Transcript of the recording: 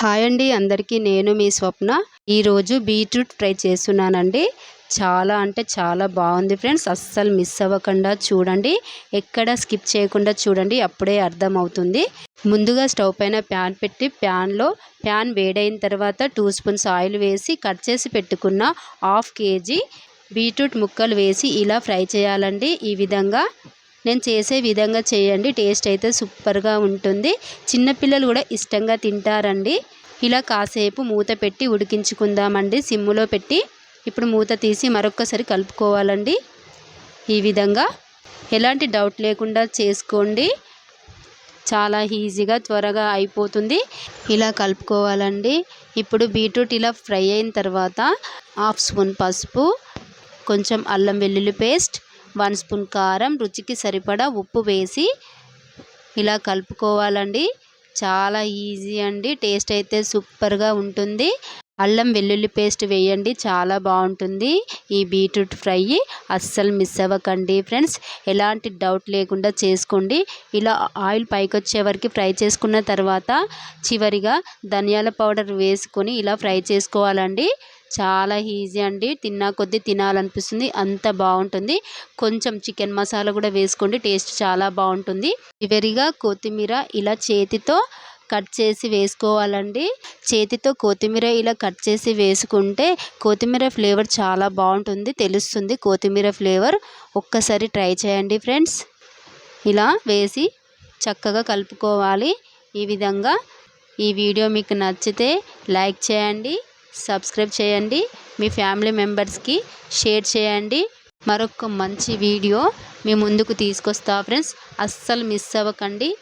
Hi అండి అందరికీ నేను మీ స్వప్న. ఈరోజు బీట్రూట్ ఫ్రై చేస్తున్నానండి. చాలా అంటే చాలా బాగుంది ఫ్రెండ్స్. అస్సలు మిస్ అవ్వకుండా చూడండి. ఎక్కడ స్కిప్ చేయకుండా చూడండి. అప్పుడే అర్థమవుతుంది. ముందుగా స్టవ్ పైన ప్యాన్ పెట్టి ప్యాన్లో ప్యాన్ వేడైన తర్వాత టూ స్పూన్స్ ఆయిల్ వేసి కట్ చేసి పెట్టుకున్న హాఫ్ కేజీ బీట్రూట్ ముక్కలు వేసి ఇలా ఫ్రై చేయాలండి. ఈ విధంగా నేను చేసే విధంగా చేయండి. టేస్ట్ అయితే సూపర్గా ఉంటుంది. చిన్నపిల్లలు కూడా ఇష్టంగా తింటారండి. ఇలా కాసేపు మూత పెట్టి ఉడికించుకుందామండి. సిమ్ములో పెట్టి ఇప్పుడు మూత తీసి మరొక్కసారి కలుపుకోవాలండి. ఈ విధంగా ఎలాంటి డౌట్ లేకుండా చేసుకోండి. చాలా ఈజీగా త్వరగా అయిపోతుంది. ఇలా కలుపుకోవాలండి. ఇప్పుడు బీట్రూట్ ఇలా ఫ్రై అయిన తర్వాత హాఫ్ స్పూన్ పసుపు కొంచెం అల్లం వెల్లుల్లి పేస్ట్ వన్ స్పూన్ కారం రుచికి సరిపడా ఉప్పు వేసి ఇలా కలుపుకోవాలండి. చాలా ఈజీ అండి. టేస్ట్ అయితే సూపర్గా ఉంటుంది. అల్లం వెల్లుల్లి పేస్ట్ వేయండి. చాలా బాగుంటుంది. ఈ బీట్రూట్ ఫ్రై అస్సలు మిస్ అవ్వకండి ఫ్రెండ్స్. ఎలాంటి డౌట్ లేకుండా చేసుకోండి. ఇలా ఆయిల్ పైకి వచ్చే వరకు ఫ్రై చేసుకున్న తర్వాత చివరిగా ధనియాల పౌడర్ వేసుకొని ఇలా ఫ్రై చేసుకోవాలండి. చాలా ఈజీ అండి. తిన్నా కొద్దీ తినాలనిపిస్తుంది. అంత బాగుంటుంది. కొంచెం చికెన్ మసాలా కూడా వేసుకోండి. టేస్ట్ చాలా బాగుంటుంది. చివరిగా కొత్తిమీర ఇలా చేతితో కట్ చేసి వేసుకోవాలండి. చేతితో కొత్తిమీర ఇలా కట్ చేసి వేసుకుంటే కొత్తిమీర ఫ్లేవర్ చాలా బాగుంటుంది. తెలుస్తుంది కొత్తిమీర ఫ్లేవర్. ఒక్కసారి ట్రై చేయండి ఫ్రెండ్స్. ఇలా వేసి చక్కగా కలుపుకోవాలి. ఈ విధంగా ఈ వీడియో మీకు నచ్చితే లైక్ చేయండి. సబ్స్క్రైబ్ చేయండి. మీ ఫ్యామిలీ మెంబర్స్కి షేర్ చేయండి. మరొక మంచి వీడియో మీ ముందుకు తీసుకొస్తా ఫ్రెండ్స్. అస్సలు మిస్ అవ్వకండి.